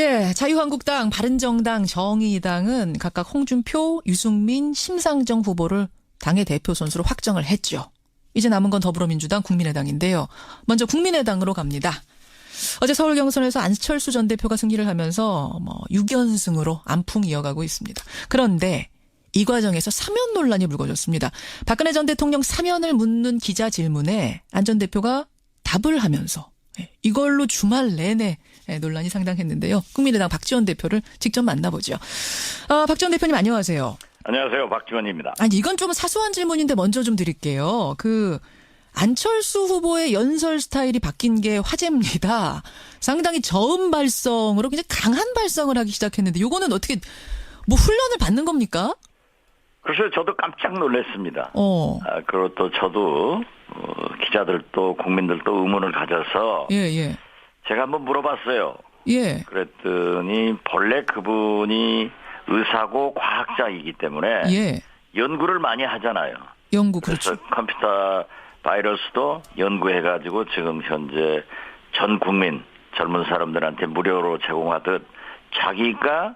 예, 자유한국당, 바른정당, 정의당은 각각 홍준표, 유승민, 심상정 후보를 당의 대표 선수로 확정을 했죠. 이제 남은 건 더불어민주당, 국민의당인데요. 먼저 국민의당으로 갑니다. 어제 서울 경선에서 안철수 전 대표가 승리를 하면서 뭐 6연승으로 안풍 이어가고 있습니다. 그런데 이 과정에서 사면 논란이 불거졌습니다. 박근혜 전 대통령 사면을 묻는 기자 질문에 안 전 대표가 답을 하면서 예, 이걸로 주말 내내 예, 논란이 상당했는데요. 국민의당 박지원 대표를 직접 만나보죠. 아, 박지원 대표님 안녕하세요. 안녕하세요. 박지원입니다. 아니 이건 좀 사소한 질문인데 먼저 좀 드릴게요. 그 안철수 후보의 연설 스타일이 바뀐 게 화제입니다. 상당히 저음 발성으로 굉장히 강한 발성을 하기 시작했는데 요거는 어떻게 뭐 훈련을 받는 겁니까? 글쎄요, 저도 깜짝 놀랐습니다. 어. 아, 그리고 또 저도 어, 기자들도 국민들도 의문을 가져서 예, 예. 제가 한번 물어봤어요. 예. 그랬더니 본래 그분이 의사고 과학자이기 때문에 예. 연구를 많이 하잖아요. 연구 그래서 그렇죠. 컴퓨터 바이러스도 연구해가지고 지금 현재 전 국민 젊은 사람들한테 무료로 제공하듯 자기가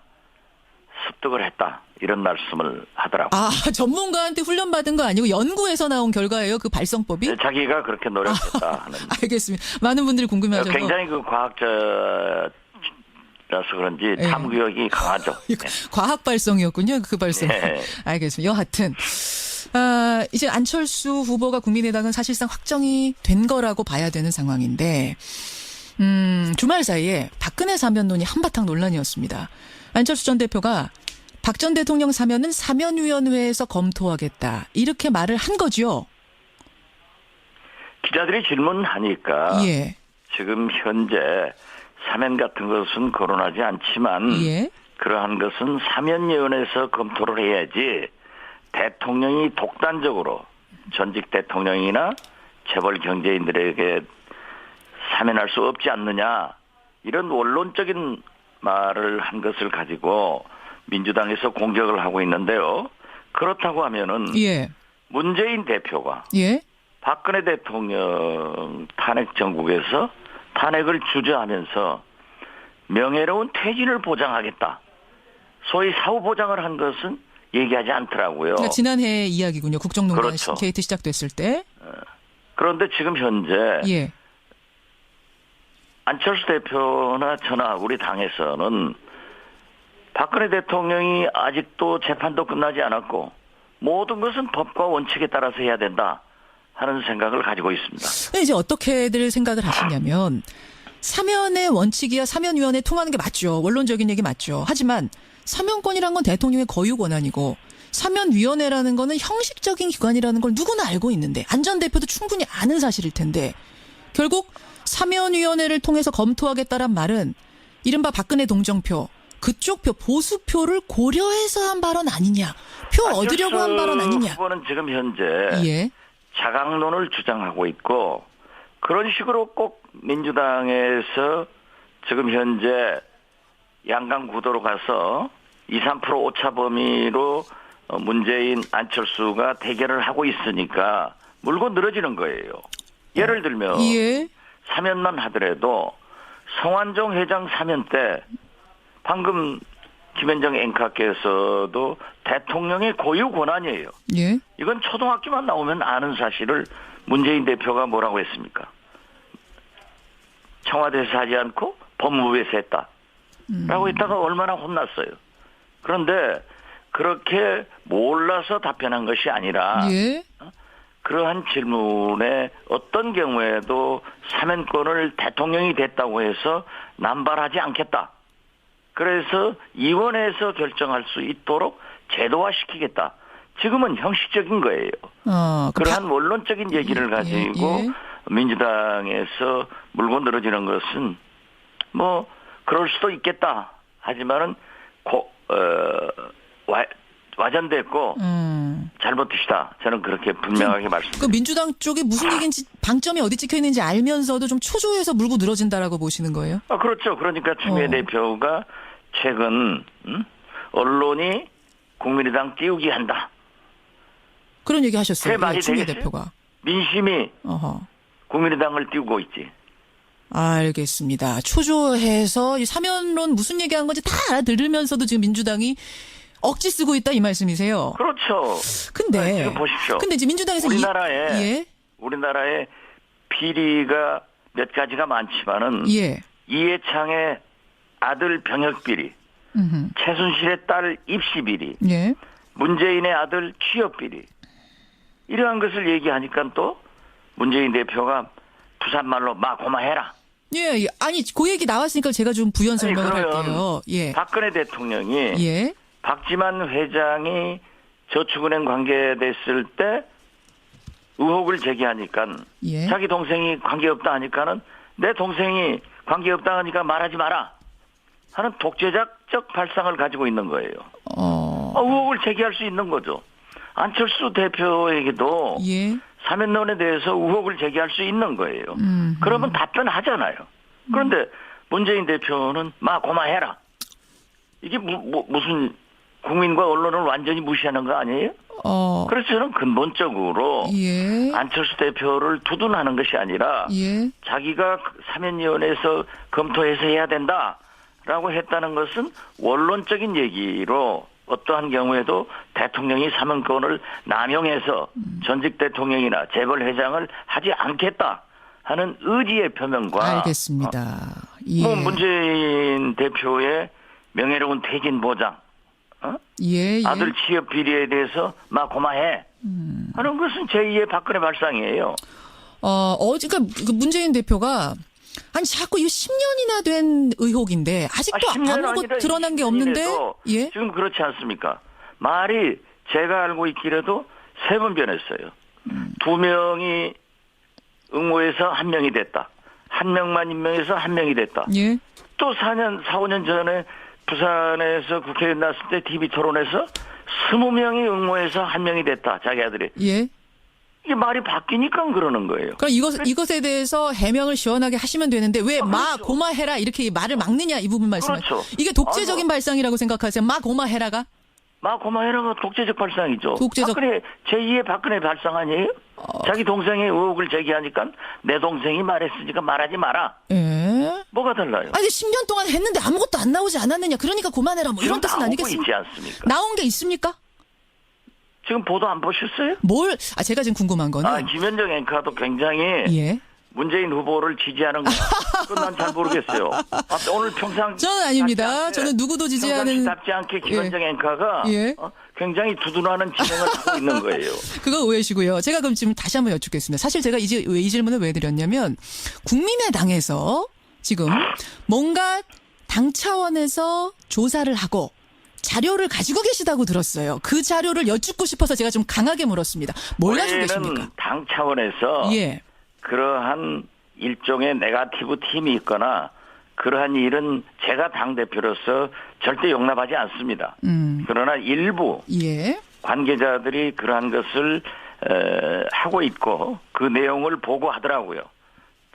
습득을 했다 이런 말씀을 하더라고요. 아, 전문가한테 훈련 받은 거 아니고 연구에서 나온 결과예요. 그 발성법이? 네, 자기가 그렇게 노력했다 하는. 알겠습니다. 많은 분들이 궁금해하셔서 굉장히 그 과학자 라서 그런지 예. 탐구력이 강하죠. 이거 과학 발성이었군요. 그 발성. 네. 알겠습니다. 여하튼 아, 이제 안철수 후보가 국민의당은 사실상 확정이 된 거라고 봐야 되는 상황인데 음, 주말 사이에 박근혜 사면론이 한바탕 논란이었습니다. 안철수 전 대표가 박 전 대통령 사면은 사면위원회에서 검토하겠다. 이렇게 말을 한 거죠. 기자들이 질문하니까 예. 지금 현재 사면 같은 것은 거론하지 않지만 예. 그러한 것은 사면위원회에서 검토를 해야지 대통령이 독단적으로 전직 대통령이나 재벌 경제인들에게 사면할 수 없지 않느냐 이런 원론적인 말을 한 것을 가지고 민주당에서 공격을 하고 있는데요. 그렇다고 하면은 예. 문재인 대표가 예. 박근혜 대통령 탄핵 정국에서 탄핵을 주저하면서 명예로운 퇴진을 보장하겠다. 소위 사후 보장을 한 것은 얘기하지 않더라고요. 그러니까 지난해 이야기군요. 국정농단 그렇죠. 게이트 시작됐을 때. 그런데 지금 현재 예. 안철수 대표나 저나 우리 당에서는 박근혜 대통령이 아직도 재판도 끝나지 않았고 모든 것은 법과 원칙에 따라서 해야 된다 하는 생각을 가지고 있습니다. 이제 어떻게들 생각을 하시냐면 사면의 원칙이야 사면위원회 통하는 게 맞죠. 원론적인 얘기 맞죠. 하지만 사면권이란 건 대통령의 거유 권한이고 사면위원회라는 거는 형식적인 기관이라는 걸 누구나 알고 있는데 안전 대표도 충분히 아는 사실일 텐데 결국 사면위원회를 통해서 검토하겠다란 말은 이른바 박근혜 동정표 그쪽 표 보수표를 고려해서 한 발언 아니냐 표 얻으려고 한 발언 아니냐 후보는 지금 현재 예 자강론을 주장하고 있고 그런 식으로 꼭 민주당에서 지금 현재 양강 구도로 가서 2, 3% 오차 범위로 어, 문재인 안철수가 대결을 하고 있으니까 물고 늘어지는 거예요. 예를 들면 예. 사면만 하더라도 성완종 회장 사면 때 방금 김현정 앵커께서도 대통령의 고유 권한이에요. 예. 이건 초등학교만 나오면 아는 사실을 문재인 대표가 뭐라고 했습니까? 청와대에서 하지 않고 법무부에서 했다. 라고 했다가 얼마나 혼났어요. 그런데 그렇게 몰라서 답변한 것이 아니라 예. 그러한 질문에 어떤 경우에도 사면권을 대통령이 됐다고 해서 남발하지 않겠다. 그래서 의원에서 결정할 수 있도록 제도화시키겠다. 지금은 형식적인 거예요. 어, 그 그러한 원론적인 얘기를 예, 가지고 예. 민주당에서 물고 늘어지는 것은 뭐 그럴 수도 있겠다. 하지만은 고, 어, 와, 와전됐고 음. 잘못이다. 저는 그렇게 분명하게 그 말씀드립니다. 민주당 쪽에 무슨 얘기인지 방점이 어디 찍혀 있는지 알면서도 좀 초조해서 물고 늘어진다라고 보시는 거예요? 아, 그렇죠. 그러니까 추미애 어. 대표가 최근 음? 언론이 국민의당 띄우기 한다. 그런 얘기 하셨어요. 그게 말이 예, 추미애 되겠어요? 대표가. 민심이 어허. 국민의당을 띄우고 있지. 알겠습니다. 초조해서 이 사면론 무슨 얘기한 건지 다 알아들으면서도 지금 민주당이 억지 쓰고 있다 이 말씀이세요. 그렇죠. 근데 아니, 지금 보십시오. 근데 이제 민주당에서 이- 우리나라에 예. 우리나라의 비리가 몇 가지가 많지만은 예. 이해창의 아들 병역 비리, 음흠. 최순실의 딸 입시 비리, 예. 문재인의 아들 취업 비리 이러한 것을 얘기하니까 또 문재인 대표가 부산 말로 마 고마해라. 예, 예. 아니 그 얘기 나왔으니까 제가 좀 부연 아니, 설명을 그러면 할게요. 예. 박근혜 대통령이 예. 박지만 회장이 저축은행 관계됐을 때 의혹을 제기하니까 예. 자기 동생이 관계없다 하니까는 내 동생이 관계없다 하니까 말하지 마라 하는 독재자적 발상을 가지고 있는 거예요. 어. 어, 의혹을 제기할 수 있는 거죠. 안철수 대표에게도 예. 사면론에 대해서 의혹을 제기할 수 있는 거예요. 음. 그러면 답변하잖아요. 그런데 문재인 대표는 마 고마해라. 이게 무, 뭐, 무슨 국민과 언론을 완전히 무시하는 거 아니에요? 어. 그래서 저는 근본적으로 예. 안철수 대표를 두둔하는 것이 아니라 예. 자기가 사면위원회에서 검토해서 해야 된다라고 했다는 것은 원론적인 얘기로 어떠한 경우에도 대통령이 사면권을 남용해서 전직 대통령이나 재벌 회장을 하지 않겠다 하는 의지의 표명과 알겠습니다. 예. 뭐 문재인 대표의 명예로운 퇴진 보장, 어? 예, 예. 아들 취업 비리에 대해서 막 고마해 하는 것은 제2의 박근혜 발상이에요. 어, 어제 그러니까 그 문재인 대표가 아니 자꾸 이거 10년이나 된 의혹인데 아직도 아, 10년 아무것도 아니라 드러난 게 20년이라도 없는데 예. 지금 그렇지 않습니까? 말이 제가 알고 있기라도 세 번 변했어요. 음. 두 명이 응모해서 한 명이 됐다. 한 명만 임명해서 한 명이 됐다. 예. 또 4년, 4, 5년 전에 부산에서 국회의원 나왔을 때 TV 토론에서 20명이 응모해서 한 명이 됐다. 자기 아들이. 예. 이게 말이 바뀌니까 그러는 거예요. 그럼 이것 이것에 대해서 해명을 시원하게 하시면 되는데 왜마 아, 그렇죠. 고마해라 이렇게 말을 막느냐 이 부분 말씀. 그렇죠. 이게 독재적인 아이고. 발상이라고 생각하세요? 마 고마해라가? 마 고마해라가 독재적 발상이죠. 독재적- 박근혜 제2의 박근혜 발상 아니에요? 어. 자기 동생의 의혹을 제기하니까 내 동생이 말했으니까 말하지 마라. 예. 뭐가 달라요? 아니 10년 동안 했는데 아무것도 안 나오지 않았느냐? 그러니까 그만해라 뭐 이런 뜻은 아니겠습니까? 나온 게 있습니까? 지금 보도 안 보셨어요? 뭘? 아 제가 지금 궁금한 거는 아, 김현정 앵커도 굉장히 예. 문재인 후보를 지지하는 거. 그건 난 잘 모르겠어요. 아, 오늘 평상 저는 아닙니다. 저는 누구도 지지하는 답지 않게 김현정 앵커가 예. 어, 굉장히 두둔하는 진행을 하고 있는 거예요. 그거 오해시고요. 제가 그럼 지금 다시 한번 여쭙겠습니다. 사실 제가 이, 질- 이 질문을 왜 드렸냐면 국민의당에서 지금 뭔가 당 차원에서 조사를 하고 자료를 가지고 계시다고 들었어요. 그 자료를 여쭙고 싶어서 제가 좀 강하게 물었습니다. 뭘 가지고 계십니까? 당 차원에서 예. 그러한 일종의 네가티브 팀이 있거나 그러한 일은 제가 당 대표로서 절대 용납하지 않습니다. 음. 그러나 일부 예. 관계자들이 그러한 것을 에, 하고 있고 그 내용을 보고하더라고요.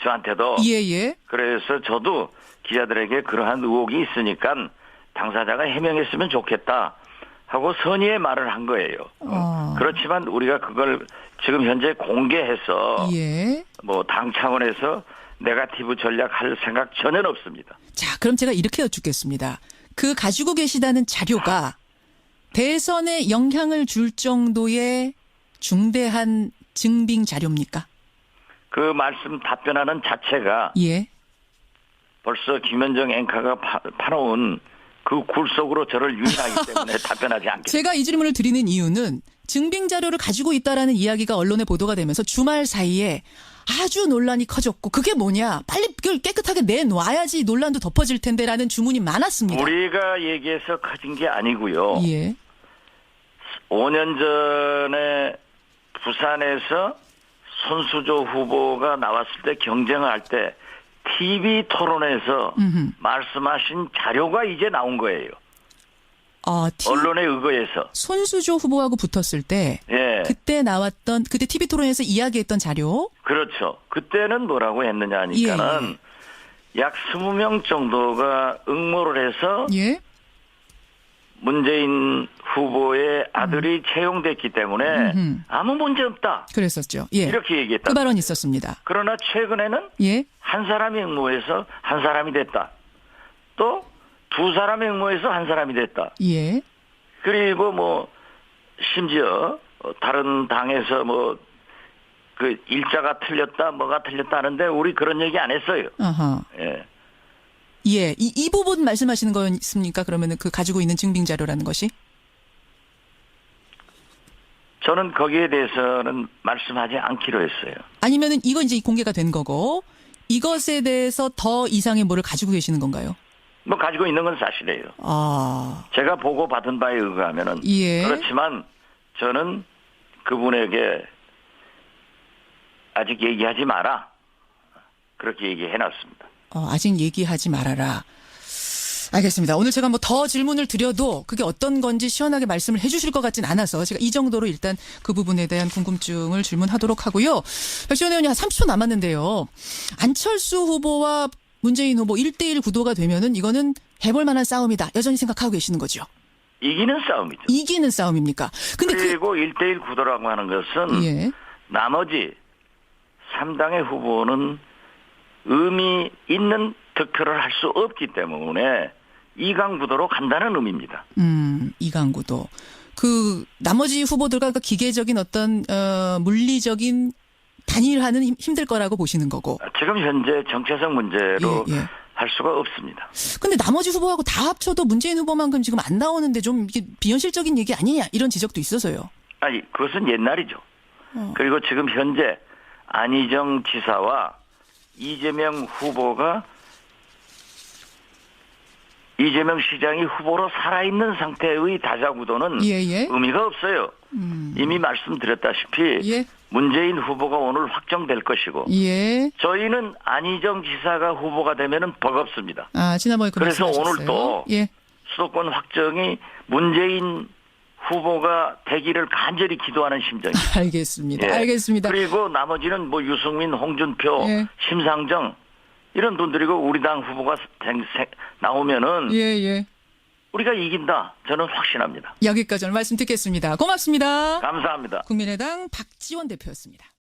저한테도 예, 예. 그래서 저도 기자들에게 그러한 의혹이 있으니까 당사자가 해명했으면 좋겠다 하고 선의의 말을 한 거예요. 어. 그렇지만 우리가 그걸 지금 현재 공개해서 예. 뭐당 차원에서 네가티브 전략 할 생각 전혀 없습니다. 자, 그럼 제가 이렇게 여쭙겠습니다. 그 가지고 계시다는 자료가 대선에 영향을 줄 정도의 중대한 증빙 자료입니까? 그 말씀 답변하는 자체가 예. 벌써 김현정 앵커가 파, 파놓은 그 굴 속으로 저를 유인하기 때문에 답변하지 않겠습니다. 제가 이 질문을 드리는 이유는 증빙 자료를 가지고 있다라는 이야기가 언론에 보도가 되면서 주말 사이에 아주 논란이 커졌고 그게 뭐냐 빨리 그걸 깨끗하게 내놔야지 논란도 덮어질 텐데라는 주문이 많았습니다. 우리가 얘기해서 커진 게 아니고요. 예. 5년 전에 부산에서 손수조 후보가 나왔을 때 경쟁을 할때 TV 토론에서 음흠. 말씀하신 자료가 이제 나온 거예요. 아, 티- 언론에 의거해서. 손수조 후보하고 붙었을 때 예. 그때 나왔던 그때 TV 토론에서 이야기했던 자료 그렇죠. 그때는 뭐라고 했느냐 하니까는 약 20명 정도가 응모를 해서 예. 문재인 후보의 아들이 채용됐기 때문에 음흠. 아무 문제 없다. 그랬었죠. 예. 이렇게 얘기했다. 그 발언 있었습니다. 그러나 최근에는 예. 한 사람이 응모해서 한 사람이 됐다. 또 두 사람이 응모해서 한 사람이 됐다. 예. 그리고 뭐 심지어 어, 다른 당에서 뭐 그 일자가 틀렸다 뭐가 틀렸다 하는데 우리 그런 얘기 안 했어요. 아하. 예. 예. 이, 이 부분 말씀하시는 거였습니까? 그러면은 그 가지고 있는 증빙 자료라는 것이? 저는 거기에 대해서는 말씀하지 않기로 했어요. 아니면은 이건 이제 공개가 된 거고 이것에 대해서 더 이상의 뭐를 가지고 계시는 건가요? 뭐 가지고 있는 건 사실이에요. 아. 제가 보고 받은 바에 의하면은 예. 그렇지만 저는 그분에게 아직 얘기하지 마라. 그렇게 얘기해 놨습니다. 어, 아직 얘기하지 말아라. 알겠습니다. 오늘 제가 뭐 더 질문을 드려도 그게 어떤 건지 시원하게 말씀을 해주실 것 같진 않아서 제가 이 정도로 일단 그 부분에 대한 궁금증을 질문하도록 하고요. 백시원 의원이 한 30초 남았는데요. 안철수 후보와 문재인 후보 1대1 구도가 되면은 이거는 해볼 만한 싸움이다. 여전히 생각하고 계시는 거죠. 이기는 싸움이죠. 이기는 싸움입니까? 근데 그, 그리고 일대일 구도라고 하는 것은 예. 나머지 3당의 후보는 의미 있는 득표를 할 수 없기 때문에 이강 구도로 간다는 의미입니다. 음, 이강구도. 그 나머지 후보들과 그 기계적인 어떤 어 물리적인 단일화는 힘- 힘들 거라고 보시는 거고. 지금 현재 정체성 문제로 예, 예. 할 수가 없습니다. 근데 나머지 후보하고 다 합쳐도 문재인 후보만큼 지금 안 나오는데 좀 이게 비현실적인 얘기 아니냐 이런 지적도 있어서요. 아니 그것은 옛날이죠. 어. 그리고 지금 현재 안희정 지사와 이재명 후보가 이재명 시장이 후보로 살아있는 상태의 다자구도는 예, 예. 의미가 없어요. 음. 이미 말씀드렸다시피 예. 문재인 후보가 오늘 확정될 것이고 예. 저희는 안희정 지사가 후보가 되면은 버겁습니다. 아, 지난번에 그 그래서. 오늘 또 예. 수도권 확정이 문재인 후보가 되기를 간절히 기도하는 심정입니다. 알겠습니다. 예. 알겠습니다. 그리고 나머지는 뭐 유승민, 홍준표, 예. 심상정 이런 분들이고 우리 당 후보가 나오면은 예, 예. 우리가 이긴다. 저는 확신합니다. 여기까지 오늘 말씀 듣겠습니다. 고맙습니다. 감사합니다. 국민의당 박지원 대표였습니다.